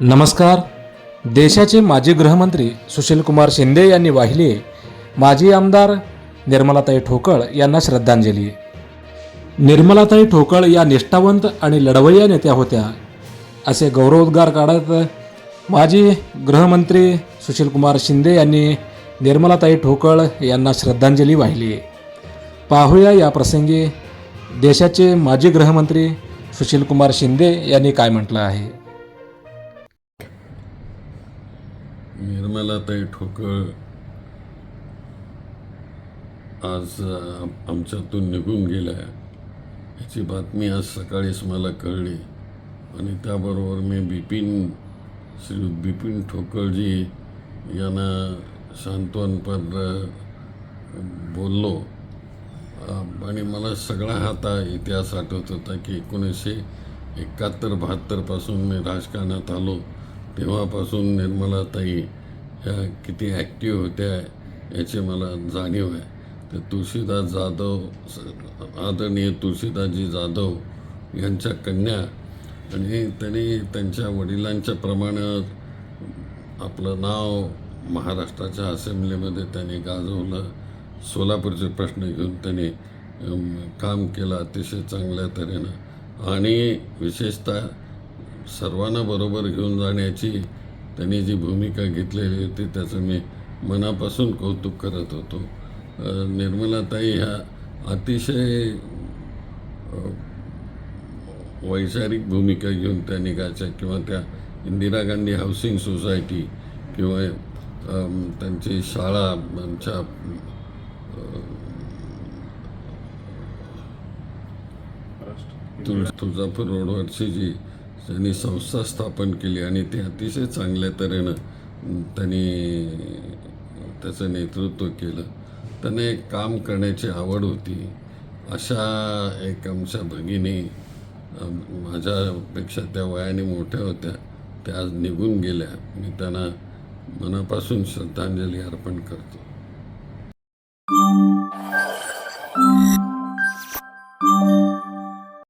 नमस्कार. देशाचे माजी गृहमंत्री सुशीलकुमार शिंदे यांनी वाहिली माजी आमदार निर्मलाताई ठोकळ यांना श्रद्धांजली निर्मलाताई ठोकळ या निष्ठावंत आणि लढवय्या नेत्या होत्या. असे गौरवोद्गार काढत माजी गृहमंत्री सुशीलकुमार शिंदे यांनी निर्मलाताई ठोकळ यांना श्रद्धांजली वाहिली पाहूया या प्रसंगी देशाचे माजी गृहमंत्री सुशीलकुमार शिंदे यांनी काय म्हटलं आहे. निर्मलाताई ठोकळ. आज आमच्यातून निघून गेल्या. याची बातमी आज सकाळीच मला कळली. आणि त्याबरोबर मी बिपिन श्री बिपिन ठोकळजी यांना सांत्वनपर बोललो. आणि मला सगळा हा आता इतिहास आठवत होता की एकोणीसशे एकाहत्तर बहात्तरपासून मी राजकारणात आलो. तेव्हापासून निर्मलाताई ह्या किती ॲक्टिव्ह होत्या याची मला जाणीव आहे. तर तुळशीदास जाधव आदरणीय तुळशीदासजी जाधव यांच्या कन्या आणि त्यांनी त्यांच्या वडिलांच्या प्रमाणात आपलं नाव महाराष्ट्राच्या असेंब्लीमध्ये त्यांनी गाजवलं. सोलापूरचे प्रश्न घेऊन त्यांनी काम केलं अतिशय चांगल्या तऱ्हेनं. आणि विशेषतः सर्वांना बरोबर घेऊन जाण्याची त्यांनी जी भूमिका घेतलेली होती त्याचं मी मनापासून कौतुक करत होतो. निर्मलाताई ह्या अतिशय वैचारिक भूमिका घेऊन त्या निघायच्या किंवा त्या इंदिरा गांधी हाऊसिंग सोसायटी किंवा त्यांची शाळा आमच्या तुळ तुळजापूर रोडवरची जी त्यांनी संस्था स्थापन केली आणि ते अतिशय चांगल्या तऱ्हेनं त्यांनी त्याचं नेतृत्व केलं. त्यांना एक काम करण्याची आवड होती. अशा एक आमच्या भगिनी माझ्यापेक्षा त्या वयाने मोठ्या होत्या. त्या आज निघून गेल्या. मी त्यांना मनापासून श्रद्धांजली अर्पण करतो.